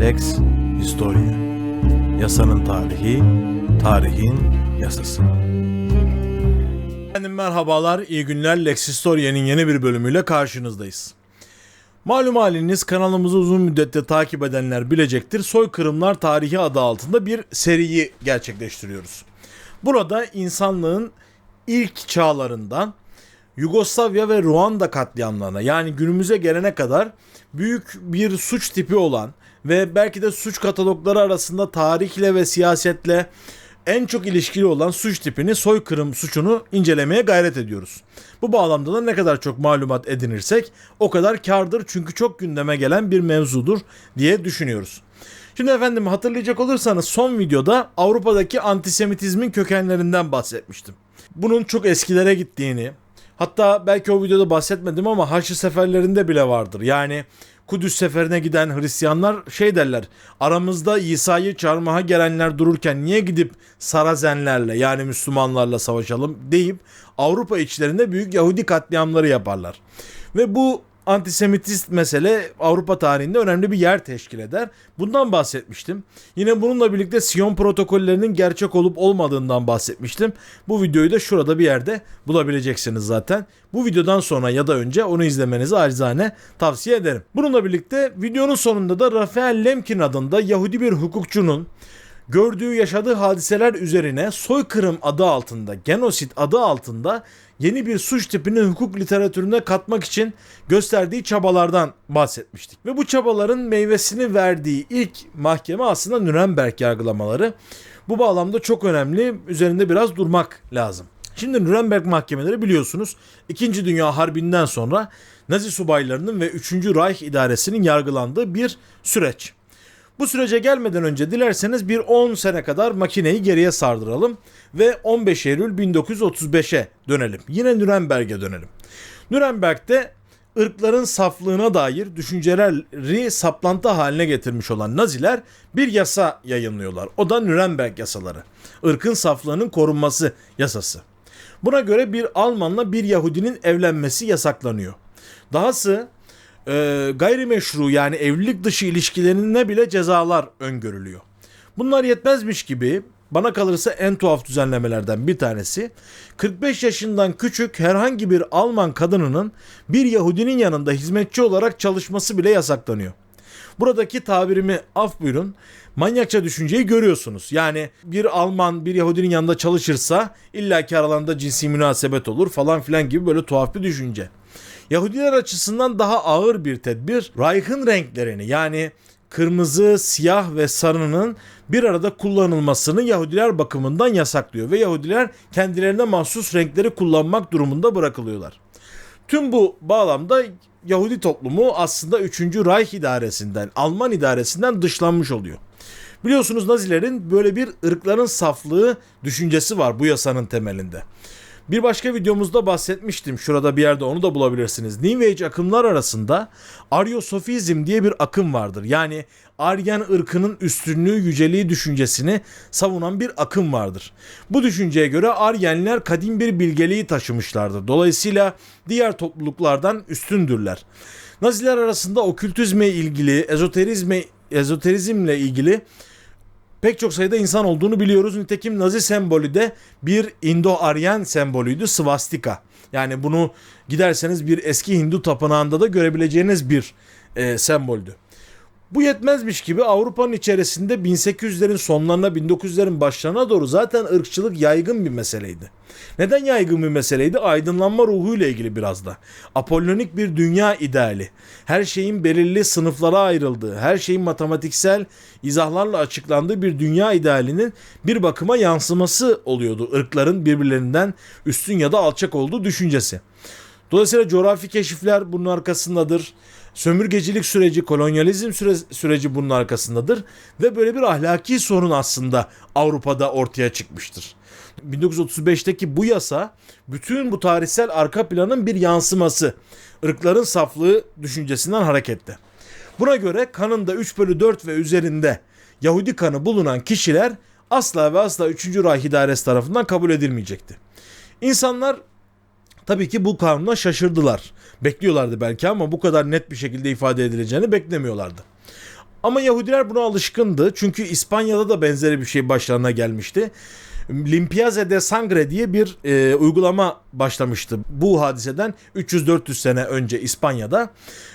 Lex Historia. Yasanın tarihi, tarihin yasası. Efendim merhabalar, iyi günler. Lex Historia'nın yeni bir bölümüyle karşınızdayız. Malum haliniz kanalımızı uzun müddette takip edenler bilecektir. Soykırımlar tarihi adı altında bir seriyi gerçekleştiriyoruz. Burada insanlığın ilk çağlarından Yugoslavya ve Ruanda katliamlarına yani günümüze gelene kadar büyük bir suç tipi olan ve belki de suç katalogları arasında tarihle ve siyasetle en çok ilişkili olan suç tipini soykırım suçunu incelemeye gayret ediyoruz. Bu bağlamda da ne kadar çok malumat edinirsek o kadar kardır çünkü çok gündeme gelen bir mevzudur diye düşünüyoruz. Şimdi efendim hatırlayacak olursanız son videoda Avrupa'daki antisemitizmin kökenlerinden bahsetmiştim. Bunun çok eskilere gittiğini, hatta belki o videoda bahsetmedim ama Haçlı seferlerinde bile vardır. Yani Kudüs seferine giden Hristiyanlar şey derler. Aramızda İsa'yı çarmıha gelenler dururken niye gidip Sarazenlerle yani Müslümanlarla savaşalım deyip Avrupa içlerinde büyük Yahudi katliamları yaparlar. Ve bu antisemitist mesele Avrupa tarihinde önemli bir yer teşkil eder. Bundan bahsetmiştim. Yine bununla birlikte Siyon protokollerinin gerçek olup olmadığından bahsetmiştim. Bu videoyu da şurada bir yerde bulabileceksiniz zaten. Bu videodan sonra ya da önce onu izlemenizi acizane tavsiye ederim. Bununla birlikte videonun sonunda da Rafael Lemkin adında Yahudi bir hukukçunun gördüğü yaşadığı hadiseler üzerine soykırım adı altında, genosit adı altında yeni bir suç tipini hukuk literatürüne katmak için gösterdiği çabalardan bahsetmiştik. Ve bu çabaların meyvesini verdiği ilk mahkeme aslında Nürnberg yargılamaları. Bu bağlamda çok önemli, üzerinde biraz durmak lazım. Şimdi Nürnberg mahkemeleri biliyorsunuz 2. Dünya Harbi'nden sonra Nazi subaylarının ve 3. Reich idaresinin yargılandığı bir süreç. Bu sürece gelmeden önce dilerseniz bir 10 sene kadar makineyi geriye sardıralım ve 15 Eylül 1935'e dönelim. Yine Nürnberg'e dönelim. Nürnberg'de ırkların saflığına dair düşünceleri saplantı haline getirmiş olan Naziler bir yasa yayınlıyorlar. O da Nürnberg yasaları. Irkın saflığının korunması yasası. Buna göre bir Almanla bir Yahudinin evlenmesi yasaklanıyor. Dahası e, gayrimeşru yani evlilik dışı ilişkilerine bile cezalar öngörülüyor. Bunlar yetmezmiş gibi bana kalırsa en tuhaf düzenlemelerden bir tanesi 45 yaşından küçük herhangi bir Alman kadınının bir Yahudinin yanında hizmetçi olarak çalışması bile yasaklanıyor. Buradaki tabirimi af buyurun. Manyakça düşünceyi görüyorsunuz. Yani bir Alman bir Yahudinin yanında çalışırsa illaki aralarında cinsi münasebet olur falan filan gibi böyle tuhaf bir düşünce. Yahudiler açısından daha ağır bir tedbir Reich'ın renklerini yani kırmızı, siyah ve sarının bir arada kullanılmasını Yahudiler bakımından yasaklıyor ve Yahudiler kendilerine mahsus renkleri kullanmak durumunda bırakılıyorlar. Tüm bu bağlamda Yahudi toplumu aslında 3. Reich idaresinden, Alman idaresinden dışlanmış oluyor. Biliyorsunuz Nazilerin böyle bir ırkların saflığı düşüncesi var bu yasanın temelinde. Bir başka videomuzda bahsetmiştim. Şurada bir yerde onu da bulabilirsiniz. New Age akımlar arasında Aryosofizm diye bir akım vardır. Yani Aryan ırkının üstünlüğü, yüceliği düşüncesini savunan bir akım vardır. Bu düşünceye göre Aryenler kadim bir bilgeliği taşımışlardır. Dolayısıyla diğer topluluklardan üstündürler. Naziler arasında okültizme ilgili, ezoterizme, ezoterizmle ilgili pek çok sayıda insan olduğunu biliyoruz. Nitekim Nazi sembolü de bir Indo-Aryan sembolüydü swastika. Yani bunu giderseniz bir eski Hindu tapınağında da görebileceğiniz bir e, semboldü. Bu yetmezmiş gibi Avrupa'nın içerisinde 1800'lerin sonlarına 1900'lerin başlarına doğru zaten ırkçılık yaygın bir meseleydi. Neden yaygın bir meseleydi? Aydınlanma ruhuyla ilgili biraz da. Apollonik bir dünya ideali. Her şeyin belirli sınıflara ayrıldığı, her şeyin matematiksel izahlarla açıklandığı bir dünya idealinin bir bakıma yansıması oluyordu. Irkların birbirlerinden üstün ya da alçak olduğu düşüncesi. Dolayısıyla coğrafi keşifler bunun arkasındadır. Sömürgecilik süreci, kolonyalizm süre, süreci bunun arkasındadır. Ve böyle bir ahlaki sorun aslında Avrupa'da ortaya çıkmıştır. 1935'teki bu yasa bütün bu tarihsel arka planın bir yansıması. Irkların saflığı düşüncesinden hareketle. Buna göre kanında 3 bölü 4 ve üzerinde Yahudi kanı bulunan kişiler asla ve asla 3. Reich İdaresi tarafından kabul edilmeyecekti. İnsanlar Tabii ki bu kanuna şaşırdılar. Bekliyorlardı belki ama bu kadar net bir şekilde ifade edileceğini beklemiyorlardı. Ama Yahudiler buna alışkındı. Çünkü İspanya'da da benzeri bir şey başlarına gelmişti. Limpiaze de Sangre diye bir e, uygulama başlamıştı bu hadiseden 300-400 sene önce İspanya'da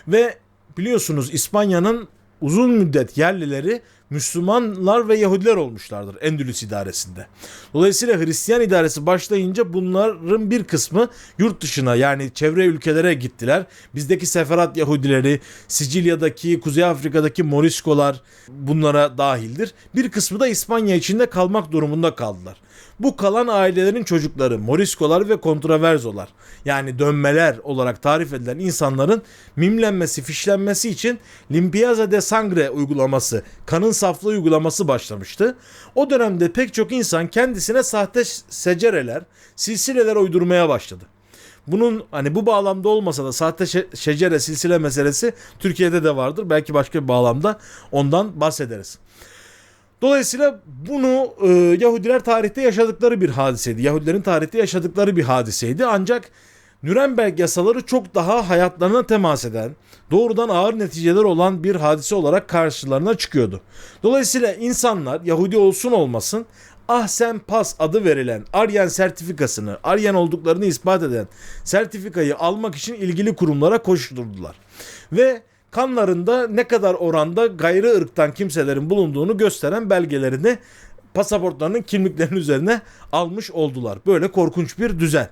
ve biliyorsunuz İspanya'nın uzun müddet yerlileri Müslümanlar ve Yahudiler olmuşlardır Endülüs idaresinde. Dolayısıyla Hristiyan idaresi başlayınca bunların bir kısmı yurt dışına yani çevre ülkelere gittiler. Bizdeki Seferat Yahudileri, Sicilya'daki, Kuzey Afrika'daki Moriskolar bunlara dahildir. Bir kısmı da İspanya içinde kalmak durumunda kaldılar. Bu kalan ailelerin çocukları Moriskolar ve Kontraverzolar yani dönmeler olarak tarif edilen insanların mimlenmesi, fişlenmesi için Limpiaza de Sangre uygulaması, kanın saflığı uygulaması başlamıştı. O dönemde pek çok insan kendisine sahte secereler, silsileler uydurmaya başladı. Bunun hani bu bağlamda olmasa da sahte şe- şecere silsile meselesi Türkiye'de de vardır. Belki başka bir bağlamda ondan bahsederiz. Dolayısıyla bunu e, Yahudiler tarihte yaşadıkları bir hadiseydi. Yahudilerin tarihte yaşadıkları bir hadiseydi. Ancak Nürnberg yasaları çok daha hayatlarına temas eden, doğrudan ağır neticeler olan bir hadise olarak karşılarına çıkıyordu. Dolayısıyla insanlar Yahudi olsun olmasın Ahsen Pas adı verilen Aryen sertifikasını, Aryen olduklarını ispat eden sertifikayı almak için ilgili kurumlara koşturdular. Ve kanlarında ne kadar oranda gayrı ırktan kimselerin bulunduğunu gösteren belgelerini pasaportlarının kimliklerinin üzerine almış oldular. Böyle korkunç bir düzen.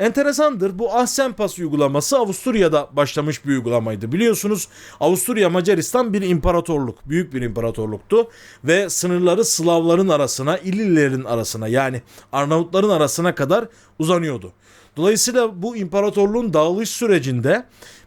Enteresandır bu Ahsen Pas uygulaması Avusturya'da başlamış bir uygulamaydı. Biliyorsunuz Avusturya Macaristan bir imparatorluk, büyük bir imparatorluktu ve sınırları Slavların arasına, İllilerin arasına yani Arnavutların arasına kadar uzanıyordu. Dolayısıyla bu imparatorluğun dağılış sürecinde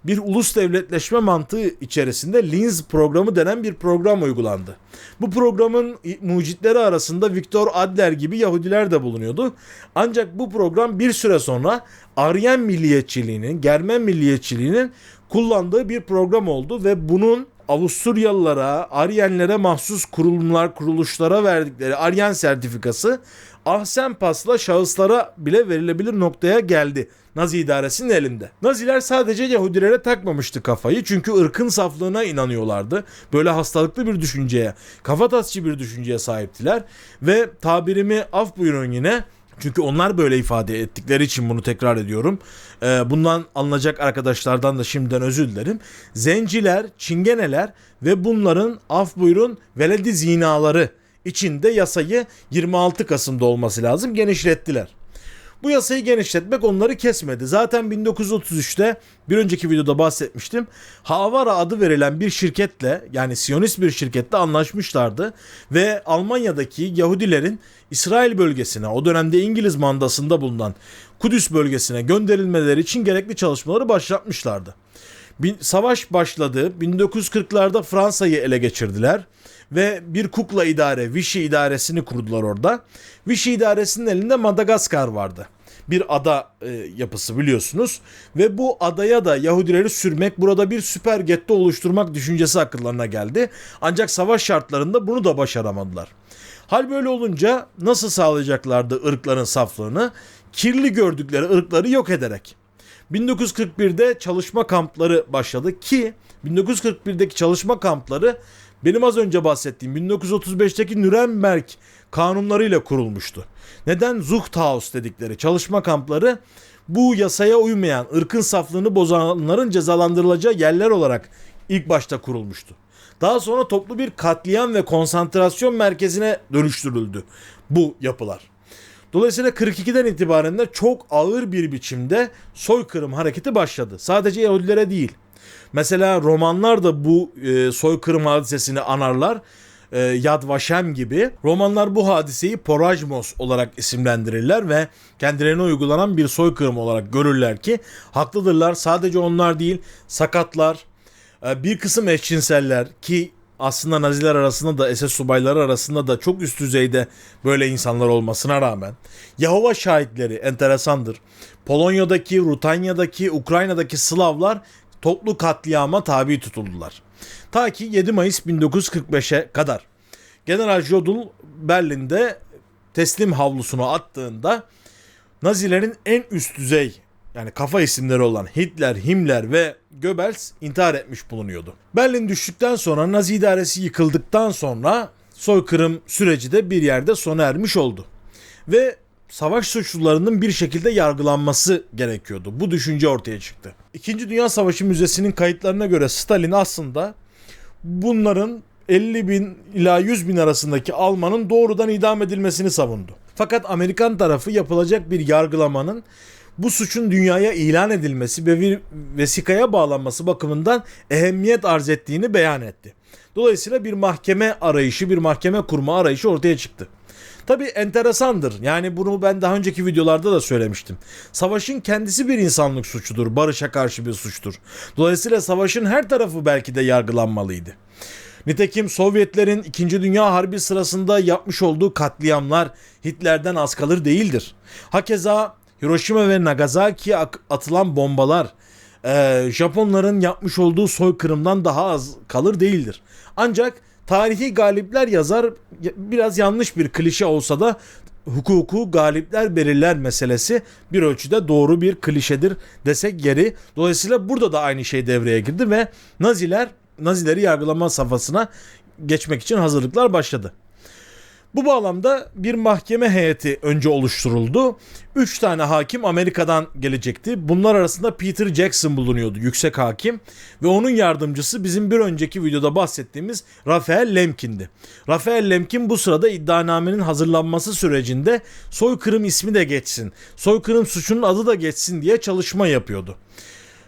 bir ulus devletleşme mantığı içerisinde Linz programı denen bir program uygulandı. Bu programın mucitleri arasında Viktor Adler gibi Yahudiler de bulunuyordu. Ancak bu program bir süre sonra Aryen milliyetçiliğinin, Germen milliyetçiliğinin kullandığı bir program oldu ve bunun Avusturyalılara, Aryenlere mahsus kurumlar, kuruluşlara verdikleri Aryen sertifikası Ahsen Pas'la şahıslara bile verilebilir noktaya geldi. Nazi idaresinin elinde. Naziler sadece Yahudilere takmamıştı kafayı çünkü ırkın saflığına inanıyorlardı. Böyle hastalıklı bir düşünceye, kafatasçı bir düşünceye sahiptiler ve tabirimi af buyurun yine çünkü onlar böyle ifade ettikleri için bunu tekrar ediyorum. Ee, bundan alınacak arkadaşlardan da şimdiden özür dilerim. Zenciler, çingeneler ve bunların af buyurun veledi zinaları içinde yasayı 26 Kasım'da olması lazım genişlettiler. Bu yasayı genişletmek onları kesmedi. Zaten 1933'te bir önceki videoda bahsetmiştim. Havara adı verilen bir şirketle yani Siyonist bir şirketle anlaşmışlardı ve Almanya'daki Yahudilerin İsrail bölgesine o dönemde İngiliz mandasında bulunan Kudüs bölgesine gönderilmeleri için gerekli çalışmaları başlatmışlardı. Savaş başladı. 1940'larda Fransa'yı ele geçirdiler ve bir kukla idare, Vichy idaresini kurdular orada. Vichy idaresinin elinde Madagaskar vardı. Bir ada e, yapısı biliyorsunuz ve bu adaya da Yahudileri sürmek, burada bir süper getto oluşturmak düşüncesi akıllarına geldi. Ancak savaş şartlarında bunu da başaramadılar. Hal böyle olunca nasıl sağlayacaklardı ırkların saflığını? Kirli gördükleri ırkları yok ederek. 1941'de çalışma kampları başladı ki 1941'deki çalışma kampları benim az önce bahsettiğim 1935'teki Nürnberg kanunlarıyla kurulmuştu. Neden Zuchthaus dedikleri çalışma kampları bu yasaya uymayan, ırkın saflığını bozanların cezalandırılacağı yerler olarak ilk başta kurulmuştu. Daha sonra toplu bir katliam ve konsantrasyon merkezine dönüştürüldü bu yapılar. Dolayısıyla 42'den itibaren de çok ağır bir biçimde soykırım hareketi başladı. Sadece Yahudilere değil. Mesela romanlar da bu e, soykırım hadisesini anarlar. E, Yad Vashem gibi. Romanlar bu hadiseyi Porajmos olarak isimlendirirler ve kendilerine uygulanan bir soykırım olarak görürler ki haklıdırlar. Sadece onlar değil sakatlar, e, bir kısım eşcinseller ki aslında Naziler arasında da SS subayları arasında da çok üst düzeyde böyle insanlar olmasına rağmen Yahova şahitleri enteresandır. Polonya'daki, Rutanya'daki, Ukrayna'daki Slavlar toplu katliama tabi tutuldular. Ta ki 7 Mayıs 1945'e kadar. General Jodl Berlin'de teslim havlusunu attığında Nazilerin en üst düzey yani kafa isimleri olan Hitler, Himmler ve Goebbels intihar etmiş bulunuyordu. Berlin düştükten sonra Nazi idaresi yıkıldıktan sonra soykırım süreci de bir yerde sona ermiş oldu. Ve savaş suçlularının bir şekilde yargılanması gerekiyordu. Bu düşünce ortaya çıktı. İkinci Dünya Savaşı Müzesi'nin kayıtlarına göre Stalin aslında bunların 50 bin ila 100 bin arasındaki Almanın doğrudan idam edilmesini savundu. Fakat Amerikan tarafı yapılacak bir yargılamanın bu suçun dünyaya ilan edilmesi ve bir vesikaya bağlanması bakımından ehemmiyet arz ettiğini beyan etti. Dolayısıyla bir mahkeme arayışı, bir mahkeme kurma arayışı ortaya çıktı. Tabi enteresandır. Yani bunu ben daha önceki videolarda da söylemiştim. Savaşın kendisi bir insanlık suçudur. Barışa karşı bir suçtur. Dolayısıyla savaşın her tarafı belki de yargılanmalıydı. Nitekim Sovyetlerin 2. Dünya Harbi sırasında yapmış olduğu katliamlar Hitler'den az kalır değildir. Hakeza Hiroşima ve Nagasaki'ye atılan bombalar Japonların yapmış olduğu soykırımdan daha az kalır değildir. Ancak tarihi galipler yazar biraz yanlış bir klişe olsa da hukuku galipler belirler meselesi bir ölçüde doğru bir klişedir desek geri. Dolayısıyla burada da aynı şey devreye girdi ve Naziler Nazileri yargılama safhasına geçmek için hazırlıklar başladı. Bu bağlamda bir mahkeme heyeti önce oluşturuldu. Üç tane hakim Amerika'dan gelecekti. Bunlar arasında Peter Jackson bulunuyordu, yüksek hakim. Ve onun yardımcısı bizim bir önceki videoda bahsettiğimiz Rafael Lemkin'di. Rafael Lemkin bu sırada iddianamenin hazırlanması sürecinde soykırım ismi de geçsin, soykırım suçunun adı da geçsin diye çalışma yapıyordu.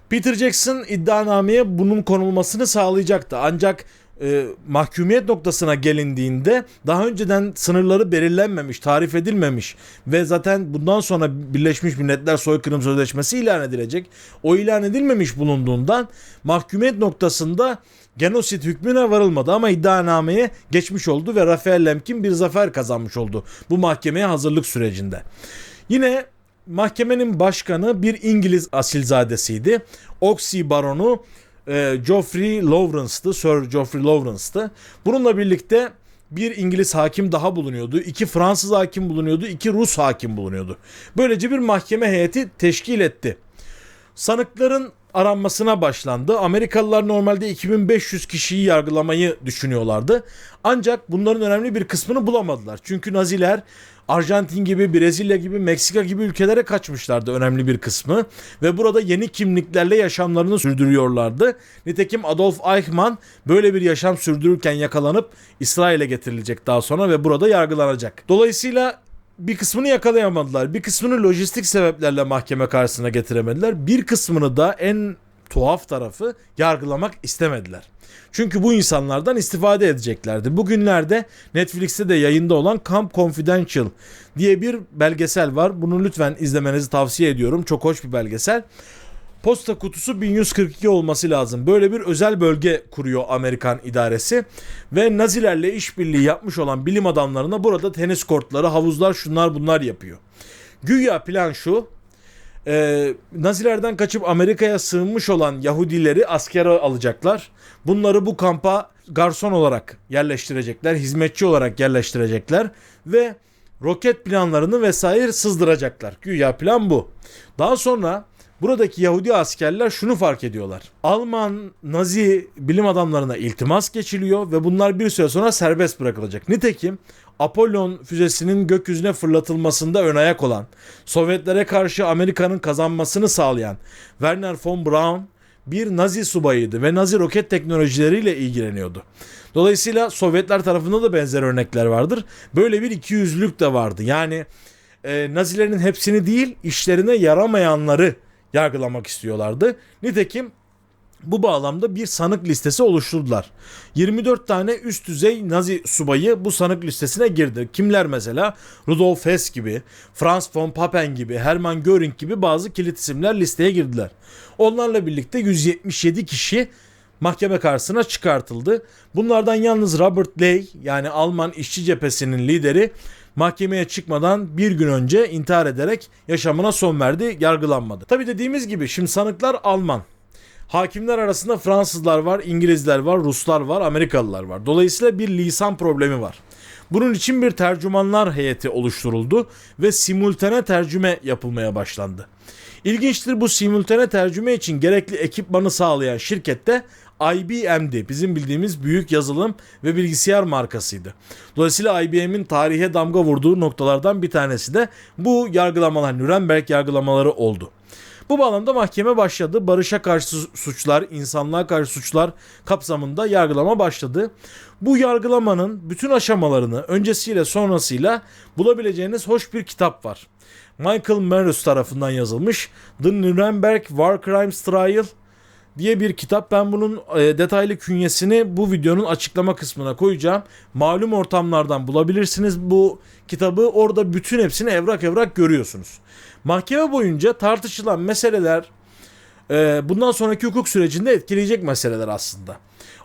Peter Jackson iddianameye bunun konulmasını sağlayacaktı. Ancak e, mahkumiyet noktasına gelindiğinde daha önceden sınırları belirlenmemiş, tarif edilmemiş ve zaten bundan sonra Birleşmiş Milletler Soykırım Sözleşmesi ilan edilecek. O ilan edilmemiş bulunduğundan mahkumiyet noktasında genosit hükmüne varılmadı ama iddianameye geçmiş oldu ve Rafael Lemkin bir zafer kazanmış oldu bu mahkemeye hazırlık sürecinde. Yine mahkemenin başkanı bir İngiliz asilzadesiydi. Oxy baronu e, Geoffrey Lawrence'tı. Sir Geoffrey Lawrence'tı. Bununla birlikte bir İngiliz hakim daha bulunuyordu. iki Fransız hakim bulunuyordu. iki Rus hakim bulunuyordu. Böylece bir mahkeme heyeti teşkil etti. Sanıkların aranmasına başlandı. Amerikalılar normalde 2500 kişiyi yargılamayı düşünüyorlardı. Ancak bunların önemli bir kısmını bulamadılar. Çünkü Naziler Arjantin gibi, Brezilya gibi, Meksika gibi ülkelere kaçmışlardı önemli bir kısmı ve burada yeni kimliklerle yaşamlarını sürdürüyorlardı. Nitekim Adolf Eichmann böyle bir yaşam sürdürürken yakalanıp İsrail'e getirilecek daha sonra ve burada yargılanacak. Dolayısıyla bir kısmını yakalayamadılar. Bir kısmını lojistik sebeplerle mahkeme karşısına getiremediler. Bir kısmını da en tuhaf tarafı yargılamak istemediler. Çünkü bu insanlardan istifade edeceklerdi. Bugünlerde Netflix'te de yayında olan Camp Confidential diye bir belgesel var. Bunu lütfen izlemenizi tavsiye ediyorum. Çok hoş bir belgesel. Posta kutusu 1142 olması lazım. Böyle bir özel bölge kuruyor Amerikan idaresi ve Nazilerle işbirliği yapmış olan bilim adamlarına burada tenis kortları, havuzlar, şunlar bunlar yapıyor. Güya plan şu e, Nazilerden kaçıp Amerika'ya sığınmış olan Yahudileri askere alacaklar. Bunları bu kampa garson olarak yerleştirecekler, hizmetçi olarak yerleştirecekler ve roket planlarını vesaire sızdıracaklar. Güya plan bu. Daha sonra buradaki Yahudi askerler şunu fark ediyorlar. Alman Nazi bilim adamlarına iltimas geçiliyor ve bunlar bir süre sonra serbest bırakılacak. Nitekim Apollon füzesinin gökyüzüne fırlatılmasında ön ayak olan, Sovyetlere karşı Amerika'nın kazanmasını sağlayan Werner von Braun bir Nazi subayıydı ve Nazi roket teknolojileriyle ilgileniyordu. Dolayısıyla Sovyetler tarafında da benzer örnekler vardır. Böyle bir ikiyüzlülük de vardı. Yani e, Nazilerin hepsini değil işlerine yaramayanları yargılamak istiyorlardı. Nitekim bu bağlamda bir sanık listesi oluşturdular. 24 tane üst düzey Nazi subayı bu sanık listesine girdi. Kimler mesela? Rudolf Hess gibi, Franz von Papen gibi, Hermann Göring gibi bazı kilit isimler listeye girdiler. Onlarla birlikte 177 kişi mahkeme karşısına çıkartıldı. Bunlardan yalnız Robert Ley yani Alman işçi cephesinin lideri mahkemeye çıkmadan bir gün önce intihar ederek yaşamına son verdi, yargılanmadı. Tabi dediğimiz gibi şimdi sanıklar Alman. Hakimler arasında Fransızlar var, İngilizler var, Ruslar var, Amerikalılar var. Dolayısıyla bir lisan problemi var. Bunun için bir tercümanlar heyeti oluşturuldu ve simultane tercüme yapılmaya başlandı. İlginçtir bu simultane tercüme için gerekli ekipmanı sağlayan şirkette IBM'di. Bizim bildiğimiz büyük yazılım ve bilgisayar markasıydı. Dolayısıyla IBM'in tarihe damga vurduğu noktalardan bir tanesi de bu yargılamalar, Nürnberg yargılamaları oldu. Bu bağlamda mahkeme başladı. Barışa karşı suçlar, insanlığa karşı suçlar kapsamında yargılama başladı. Bu yargılamanın bütün aşamalarını öncesiyle sonrasıyla bulabileceğiniz hoş bir kitap var. Michael Merus tarafından yazılmış The Nuremberg War Crimes Trial diye bir kitap. Ben bunun e, detaylı künyesini bu videonun açıklama kısmına koyacağım. Malum ortamlardan bulabilirsiniz bu kitabı. Orada bütün hepsini evrak evrak görüyorsunuz. Mahkeme boyunca tartışılan meseleler e, bundan sonraki hukuk sürecinde etkileyecek meseleler aslında.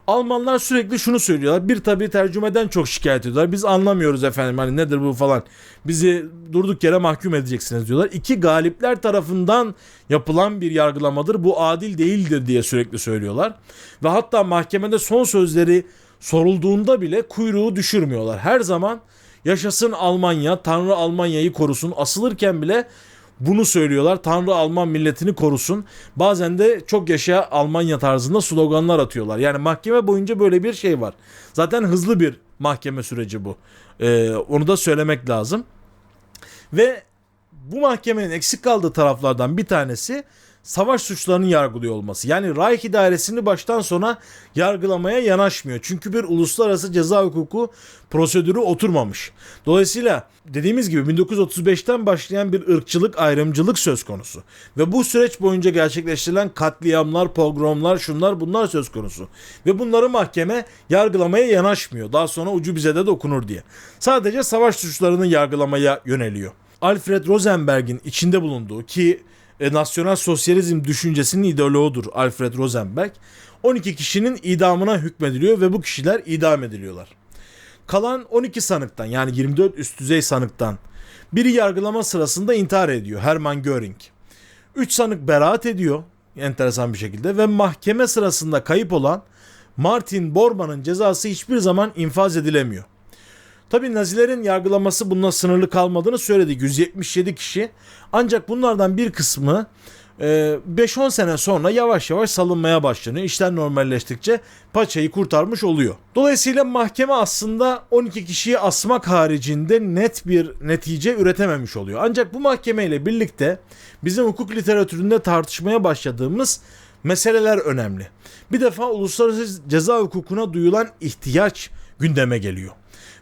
Almanlar sürekli şunu söylüyorlar. Bir tabi tercümeden çok şikayet ediyorlar. Biz anlamıyoruz efendim hani nedir bu falan. Bizi durduk yere mahkum edeceksiniz diyorlar. İki galipler tarafından yapılan bir yargılamadır. Bu adil değildir diye sürekli söylüyorlar. Ve hatta mahkemede son sözleri sorulduğunda bile kuyruğu düşürmüyorlar. Her zaman yaşasın Almanya, Tanrı Almanya'yı korusun. Asılırken bile bunu söylüyorlar. Tanrı Alman milletini korusun. Bazen de çok yaşa Almanya tarzında sloganlar atıyorlar. Yani mahkeme boyunca böyle bir şey var. Zaten hızlı bir mahkeme süreci bu. Ee, onu da söylemek lazım. Ve bu mahkemenin eksik kaldığı taraflardan bir tanesi savaş suçlarının yargılıyor olması. Yani Reich idaresini baştan sona yargılamaya yanaşmıyor. Çünkü bir uluslararası ceza hukuku prosedürü oturmamış. Dolayısıyla dediğimiz gibi 1935'ten başlayan bir ırkçılık, ayrımcılık söz konusu. Ve bu süreç boyunca gerçekleştirilen katliamlar, pogromlar, şunlar bunlar söz konusu. Ve bunları mahkeme yargılamaya yanaşmıyor. Daha sonra ucu bize de dokunur diye. Sadece savaş suçlarını yargılamaya yöneliyor. Alfred Rosenberg'in içinde bulunduğu ki e, nasyonel sosyalizm düşüncesinin ideoloğudur Alfred Rosenberg. 12 kişinin idamına hükmediliyor ve bu kişiler idam ediliyorlar. Kalan 12 sanıktan yani 24 üst düzey sanıktan biri yargılama sırasında intihar ediyor Hermann Göring. 3 sanık beraat ediyor enteresan bir şekilde ve mahkeme sırasında kayıp olan Martin Bormann'ın cezası hiçbir zaman infaz edilemiyor. Tabi Nazilerin yargılaması bununla sınırlı kalmadığını söyledi. 177 kişi. Ancak bunlardan bir kısmı 5-10 sene sonra yavaş yavaş salınmaya başlanıyor. İşler normalleştikçe paçayı kurtarmış oluyor. Dolayısıyla mahkeme aslında 12 kişiyi asmak haricinde net bir netice üretememiş oluyor. Ancak bu mahkemeyle birlikte bizim hukuk literatüründe tartışmaya başladığımız meseleler önemli. Bir defa uluslararası ceza hukukuna duyulan ihtiyaç gündeme geliyor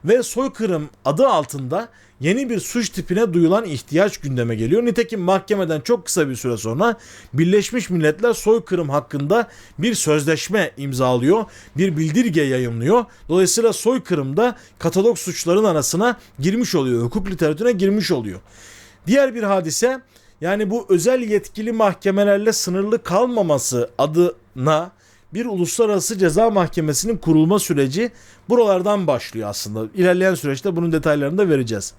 ve soykırım adı altında yeni bir suç tipine duyulan ihtiyaç gündeme geliyor. Nitekim mahkemeden çok kısa bir süre sonra Birleşmiş Milletler soykırım hakkında bir sözleşme imzalıyor, bir bildirge yayınlıyor. Dolayısıyla soykırımda katalog suçların arasına girmiş oluyor, hukuk literatürüne girmiş oluyor. Diğer bir hadise yani bu özel yetkili mahkemelerle sınırlı kalmaması adına bir uluslararası ceza mahkemesinin kurulma süreci buralardan başlıyor aslında. İlerleyen süreçte bunun detaylarını da vereceğiz.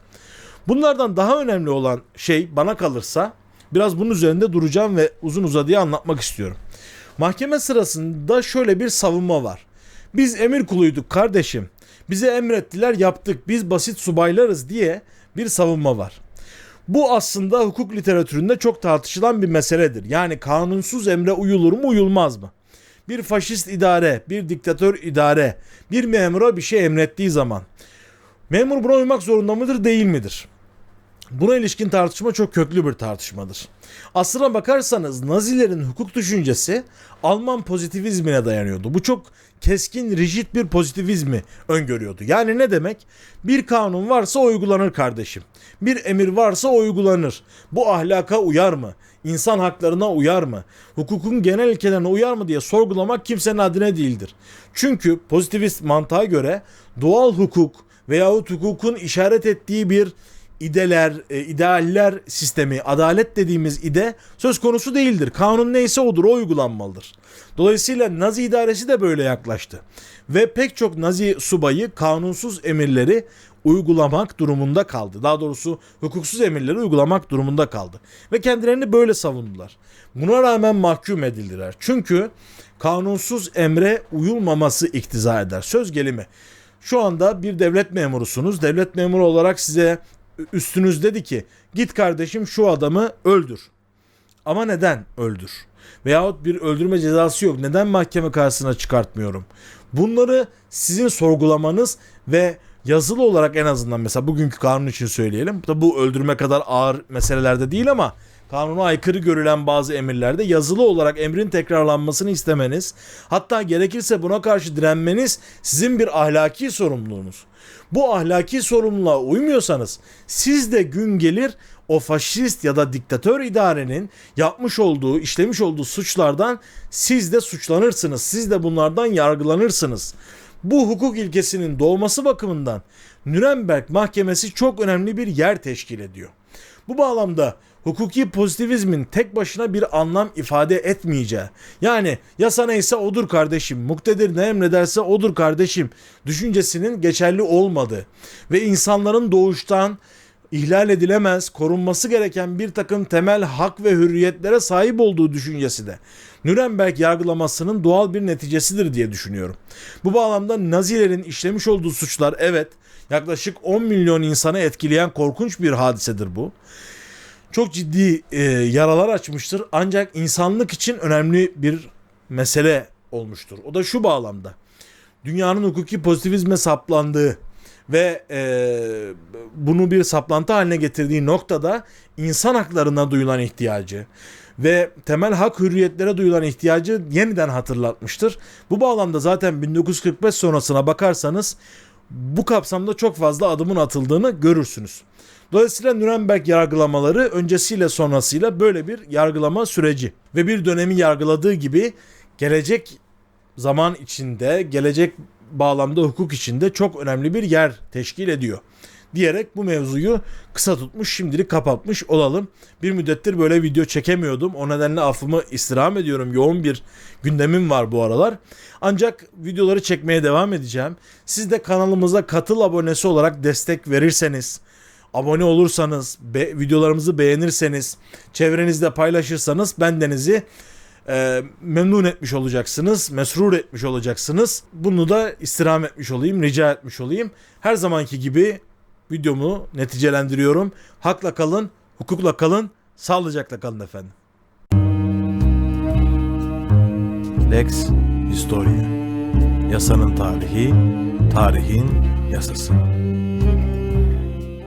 Bunlardan daha önemli olan şey bana kalırsa biraz bunun üzerinde duracağım ve uzun uzadıya anlatmak istiyorum. Mahkeme sırasında şöyle bir savunma var. Biz emir kuluyduk kardeşim. Bize emrettiler yaptık. Biz basit subaylarız diye bir savunma var. Bu aslında hukuk literatüründe çok tartışılan bir meseledir. Yani kanunsuz emre uyulur mu uyulmaz mı? Bir faşist idare, bir diktatör idare bir memura bir şey emrettiği zaman memur buna uymak zorunda mıdır değil midir? Buna ilişkin tartışma çok köklü bir tartışmadır. Aslına bakarsanız Nazilerin hukuk düşüncesi Alman pozitivizmine dayanıyordu. Bu çok keskin, rigid bir pozitivizmi öngörüyordu. Yani ne demek? Bir kanun varsa uygulanır kardeşim. Bir emir varsa uygulanır. Bu ahlaka uyar mı? İnsan haklarına uyar mı? Hukukun genel ilkelerine uyar mı diye sorgulamak kimsenin adine değildir. Çünkü pozitivist mantığa göre doğal hukuk veyahut hukukun işaret ettiği bir ideler, e, idealler sistemi, adalet dediğimiz ide söz konusu değildir. Kanun neyse odur, o uygulanmalıdır. Dolayısıyla Nazi idaresi de böyle yaklaştı. Ve pek çok Nazi subayı kanunsuz emirleri uygulamak durumunda kaldı. Daha doğrusu hukuksuz emirleri uygulamak durumunda kaldı. Ve kendilerini böyle savundular. Buna rağmen mahkum edildiler. Çünkü kanunsuz emre uyulmaması iktiza eder. Söz gelimi. Şu anda bir devlet memurusunuz. Devlet memuru olarak size üstünüz dedi ki git kardeşim şu adamı öldür. Ama neden öldür? Veyahut bir öldürme cezası yok. Neden mahkeme karşısına çıkartmıyorum? Bunları sizin sorgulamanız ve yazılı olarak en azından mesela bugünkü kanun için söyleyelim. Tabi bu öldürme kadar ağır meselelerde değil ama kanuna aykırı görülen bazı emirlerde yazılı olarak emrin tekrarlanmasını istemeniz, hatta gerekirse buna karşı direnmeniz sizin bir ahlaki sorumluluğunuz. Bu ahlaki sorumluluğa uymuyorsanız siz de gün gelir o faşist ya da diktatör idarenin yapmış olduğu, işlemiş olduğu suçlardan siz de suçlanırsınız. Siz de bunlardan yargılanırsınız. Bu hukuk ilkesinin doğması bakımından Nürnberg Mahkemesi çok önemli bir yer teşkil ediyor. Bu bağlamda hukuki pozitivizmin tek başına bir anlam ifade etmeyeceği. Yani yasa neyse odur kardeşim, muktedir ne emrederse odur kardeşim düşüncesinin geçerli olmadığı ve insanların doğuştan ihlal edilemez, korunması gereken bir takım temel hak ve hürriyetlere sahip olduğu düşüncesi de Nürnberg yargılamasının doğal bir neticesidir diye düşünüyorum. Bu bağlamda Nazilerin işlemiş olduğu suçlar evet yaklaşık 10 milyon insanı etkileyen korkunç bir hadisedir bu çok ciddi e, yaralar açmıştır. Ancak insanlık için önemli bir mesele olmuştur. O da şu bağlamda. Dünyanın hukuki pozitivizme saplandığı ve e, bunu bir saplantı haline getirdiği noktada insan haklarına duyulan ihtiyacı ve temel hak hürriyetlere duyulan ihtiyacı yeniden hatırlatmıştır. Bu bağlamda zaten 1945 sonrasına bakarsanız bu kapsamda çok fazla adımın atıldığını görürsünüz. Dolayısıyla Nürnberg yargılamaları öncesiyle sonrasıyla böyle bir yargılama süreci ve bir dönemi yargıladığı gibi gelecek zaman içinde, gelecek bağlamda hukuk içinde çok önemli bir yer teşkil ediyor. Diyerek bu mevzuyu kısa tutmuş şimdilik kapatmış olalım. Bir müddettir böyle video çekemiyordum. O nedenle affımı istirham ediyorum. Yoğun bir gündemim var bu aralar. Ancak videoları çekmeye devam edeceğim. Siz de kanalımıza katıl abonesi olarak destek verirseniz, abone olursanız, be, videolarımızı beğenirseniz, çevrenizde paylaşırsanız bendenizi e, memnun etmiş olacaksınız, mesrur etmiş olacaksınız. Bunu da istirham etmiş olayım, rica etmiş olayım. Her zamanki gibi videomu neticelendiriyorum. Hakla kalın, hukukla kalın, sağlıcakla kalın efendim. Lex Historia Yasanın tarihi, tarihin yasası.